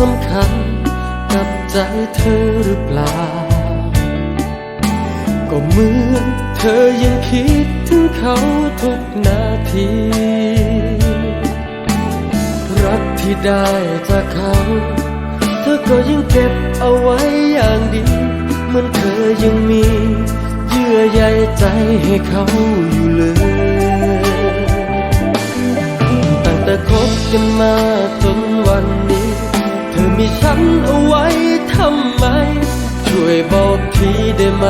สำคัญกับใจเธอหรือเปล่า ก็เหมือนเธอยังคิดถึงเขาทุกนาที รักที่ได้จากเขา เธอก็ยังเก็บเอาไว้อย่างดี เหมือนเธอยังมีเยื่อใยใจให้เขาอยู่เลย ตั้งแต่คบกันมาจน ฉันเอาไว้ทำไม ช่วยบอกทีได้ไหม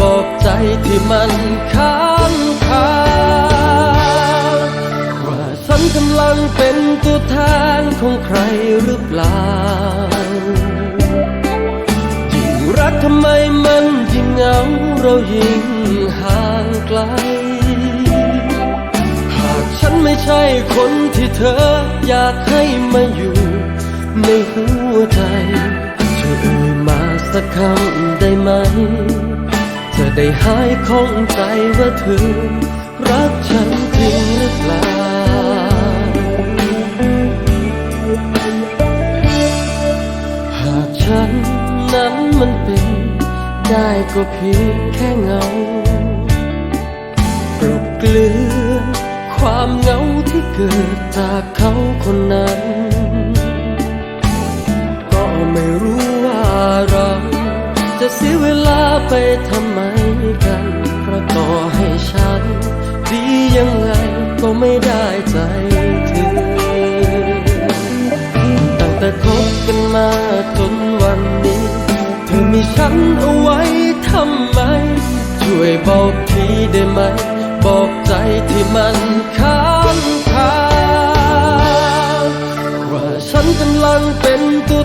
บอกใจที่มันค้างคาว่าฉันกำลังเป็นตัวแทนของใครหรือเปล่ายิ่งรักทำไมมันยิ่งเหงาเรายิ่งห่างไกลหากฉันไม่ใช่คนที่เธออยากให้มาอยู่ ในหัวใจช่วยเอ่ยมาสักคำได้ไหม จะได้หายข้องใจว่าเธอ รักฉันจริงหรือเปล่าหากฉันนั้นมันเป็นได้ก็เพียงแค่เงากลบเกลื่อนความเหงาที่เกิดจากเขาคนนั้น ไปทำไมกัน เพราะต่อให้ฉัน ดียังไงก็ไม่ได้ใจเธอ ตั้งแต่คบกันมาจนวันนี้ เธอมีฉันเอาไว้ทำไม ช่วยบอกทีได้ไหม บอกใจที่มันค้างคาว่าฉันกำลังเป็นตัว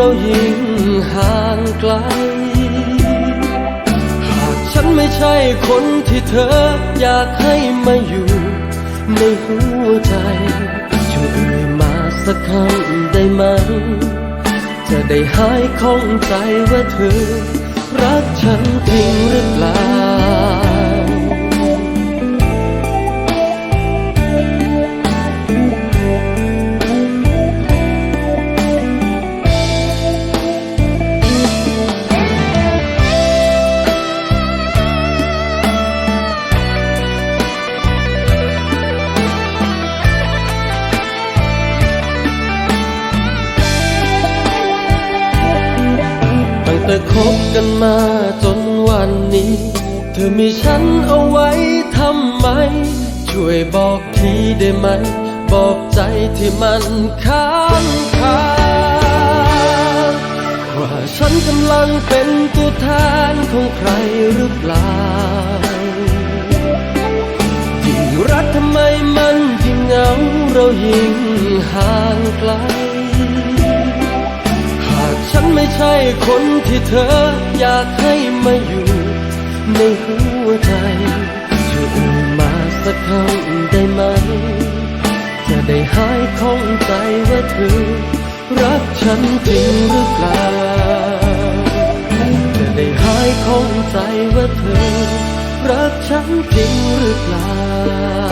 เรายิ่งห่างไกล หากฉันไม่ใช่คนที่เธออยากให้มาอยู่ในหัวใจช่วยเอ่ยมาสักคำได้ไหม จะได้หายข้องใจว่าเธอ รักฉันจริงหรือเปล่า แต่คบกันมาจนวันนี้ เธอมีฉันเอาไว้ทำไม ช่วยบอกทีได้ไหม บอกใจที่มันค้างคาว่าฉันกำลังเป็นตัวแทนของใครหรือเปล่ายิ่งรักทำไมมันยิ่งเหงาเรายิ่งห่างไกล ใช่คนที่เธออยากให้มาอยู่ในหัวใจช่วยเอ่ยมาสักคำได้ไหม จะได้หายข้องใจว่าเธอ รักฉันจริงหรือเปล่า จะได้หายข้องใจว่าเธอ รักฉันจริงหรือเปล่า